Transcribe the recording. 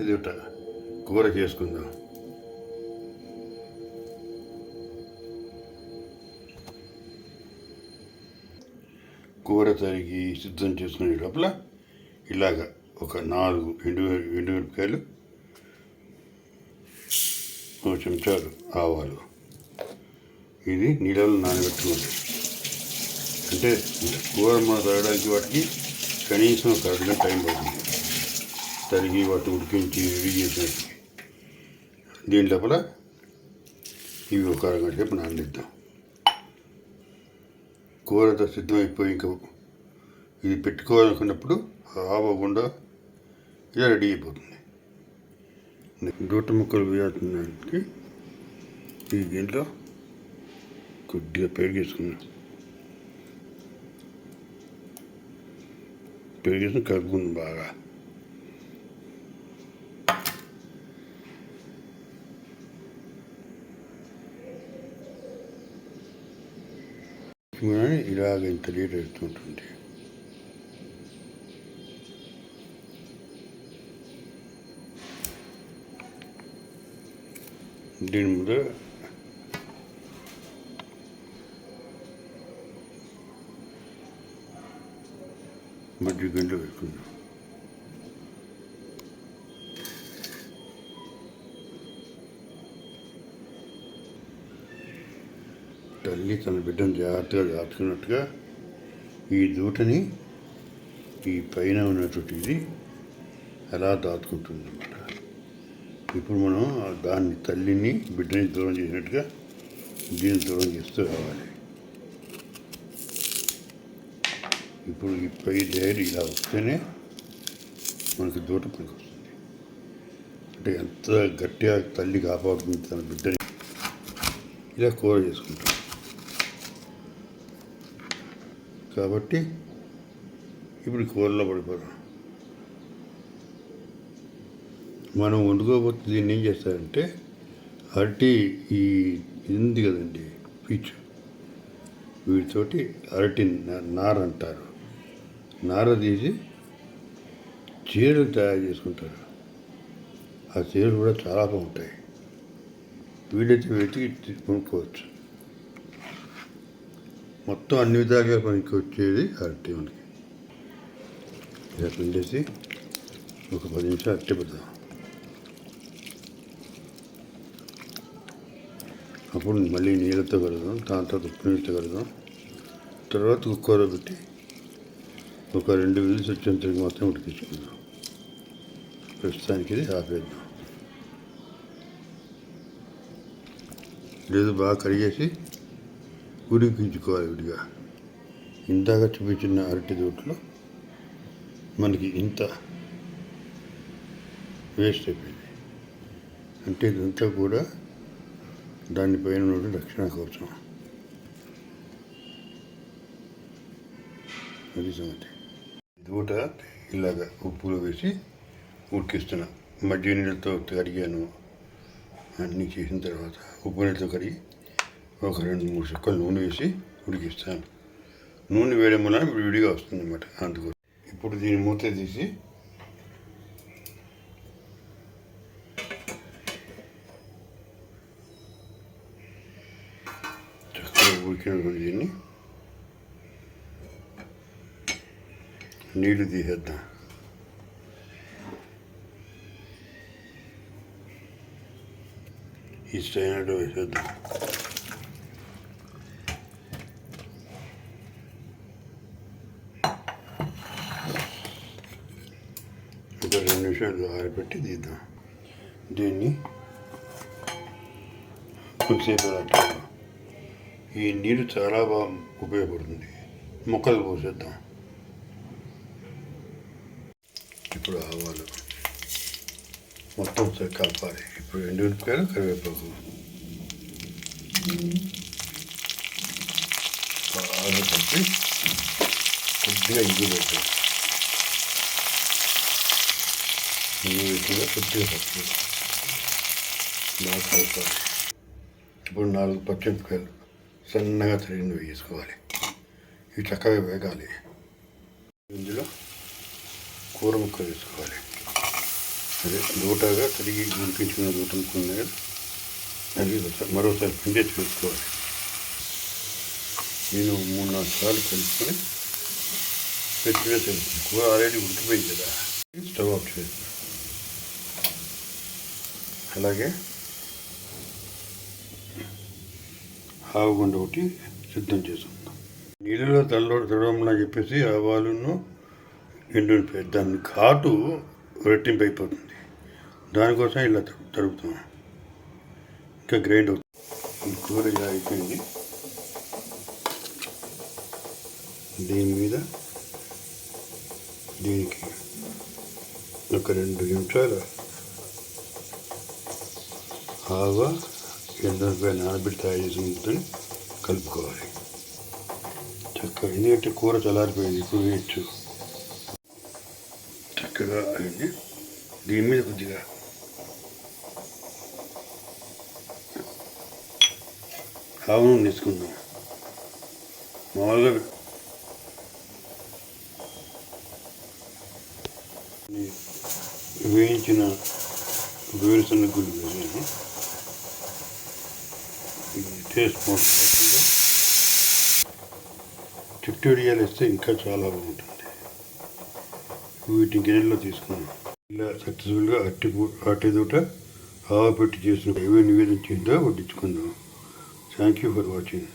ఎదుట కూర చేసుకుందాం. కూర తరిగి సిద్ధం చేసుకునే లోపల ఇలాగ ఒక నాలుగు ఎండు ఎండుమిరపకాయలు ఒక చెంచాలు ఆవాలు. ఇది నీళ్ళలో నానబెట్టుకోండి. అంటే కూర మనం తరగడానికి వాటికి కనీసం ఒక అరగంట టైం పడుతుంది. తరిగి వాటి ఉడికించి ఇవి చేసినట్టు దీని లోపల ఇవి ఒక అరగంట సేపు నానలేద్దాం కూర అంతా సిద్ధమైపోయి ఇంకా ఇది పెట్టుకోవాలనుకున్నప్పుడు ఆవకుండా ఇలా రెడీ అయిపోతుంది. దూట ముక్కలు వేయడానికి ఈ దీంట్లో కొద్దిగా పెరిగేసుకున్నాం పెరిగేసి కలుపుకుంది బాగా. ఇలాగ ఇంత లీటర్ ఎడుతుంటుంది దీని ముందు మధ్య గంట పెట్టుకుందాం తల్లి తన బిడ్డను జాగ్రత్తగా దాచుకున్నట్టుగా ఈ దూటని ఈ పైన ఉన్నటువంటి ఇది అలా దాచుకుంటుంది అన్నమాట ఇప్పుడు మనం దాన్ని తల్లిని బిడ్డని దూరం చేసినట్టుగా దీన్ని దూరం చేస్తూ రావాలి. ఇప్పుడు ఈ పై లేయర్ ఇలా వస్తేనే మనకి దూట పనికి వస్తుంది అంటే ఎంత గట్టిగా తల్లి కాపాడుతుంది తన బిడ్డని ఇలా కూర చేసుకుంటాం కాబట్టి ఇప్పుడు కూరలో పడిపోరు మనం వండుకోకపోతే దీన్ని ఏం చేస్తారంటే అరటి ఈ ఇది ఉంది కదండి పీచు. వీటితోటి అరటి నార అంటారు. నార తీసి చీరలు తయారు చేసుకుంటారు. ఆ చీరలు కూడా చాలా బాగుంటాయి. వీడైతే వెతికి కొనుక్కోవచ్చు. మొత్తం అన్ని విధాలుగా పనికి వచ్చేది అరటి మనకి ఇలా చేసి ఒక పది నిమిషాలు అట్టే పెడదాం అప్పుడు మళ్ళీ నీళ్ళతో కడదాం దాని తర్వాత ఉప్పు నీళ్ళతో కడదాం. తర్వాత కుక్కలో పెట్టి ఒక రెండు విజిల్స్ వచ్చేంతకి మాత్రం ఉడికించుకుందాం. ప్రస్తుతానికి ఇది ఆపేద్దాం. లేదు బాగా కడిగేసి ఉడికించుకోవాలి విడిగా ఇందాక చూపించిన అరటి దూట్లో మనకి ఇంత వేస్ట్ అయిపోయింది. అంటే ఇదంతా కూడా దానిపైన నుండి రక్షణ కోసం. అది సంగతి. దూట ఇలాగ ఉప్పులో వేసి ఉడికిస్తున్నా. మజ్జిగ నీళ్ళతో కడిగాను అన్నీ చేసిన తర్వాత ఉప్పు నీళ్ళతో కడిగి ఒక రెండు మూడు చుక్కలు నూనె వేసి ఉడికిస్తాను. నూనె వేయడం వలన విడిగా వస్తుంది అన్నమాట అందుకోసం ఇప్పుడు దీని మూత తీసి చక్కగా ఉడికినటువంటి దీన్ని నీళ్ళు తీసేద్దాం. ఈ స్టైనలో వేసేద్దాం. ఒక రెండు నిమిషాలు ఆరబెట్టి తీద్దాం. దీన్ని కొద్దిసేపు ఈ నీరు చాలా బాగా ఉపయోగపడుతుంది. మొక్కలు పోసేద్దాం ఇప్పుడు ఆవాలు మొత్తం కలపాలి. ఇప్పుడు ఎండు మిరపకాయలు కరివేపాకు. బాగా కలిపి కొద్దిగా ఇంగు పెట్టాలి. ఇప్పుడు నాలుగు పచ్చిమిరపకాయలు సన్నగా తరిగినవి వేసుకోవాలి. ఇవి చక్కగా వేగాలి. ఇందులో కూర ముక్కలు వేసుకోవాలి. అదే లోటాగా తిరిగి ఉడికించుకున్న దూట అనుకున్నాయి అది మరోసారి పిండి చూసుకోవాలి నేను మూడు నాలుగు సార్లు కలుపుకొని పెట్టిన తెలుసు కూర ఆల్రెడీ ఉడికిపోయింది కదా. స్టవ్ ఆఫ్ చేస్తాను అలాగే ఆవుగుండ ఒకటి సిద్ధం చేసుకుందాం నీళ్ళలో తలలో తడవమని చెప్పేసి ఆవాలను ఎండు దాని ఘాటు రెట్టింపు అయిపోతుంది. దానికోసం ఇలా తడుపుతాం ఇంకా గ్రైండ్ అవుతుంది. కూర ఇలా అయిపోయింది. దీని మీద దీనికి ఒక రెండు నిమిషాలు ఆవ ఎండపై నానబెట్టి తయారు కలుపుకోవాలి. చక్కగా ఎందుకంటే కూర చల్లారిపోయింది ఇప్పుడు వేయచ్చు. చక్కగా అయింది. దీని మీద కొద్దిగా ఆవును తీసుకుందాం. మామూలుగా వేయించిన వేరుశనగ గుళ్ళు వేసాను చేసుకోండి టేస్ట్ ఇస్తే ఇంకా చాలా బాగుంటుంది. వీటిని గిన్నెల్లో తీసుకున్నాం. ఇలా సక్సెస్ఫుల్గా అట్టి పూ- అట్టి దూట ఆవ పెట్టి చేసిన ఏవే నివేదించిందో వడ్డించుకుందాం. Thank you for watching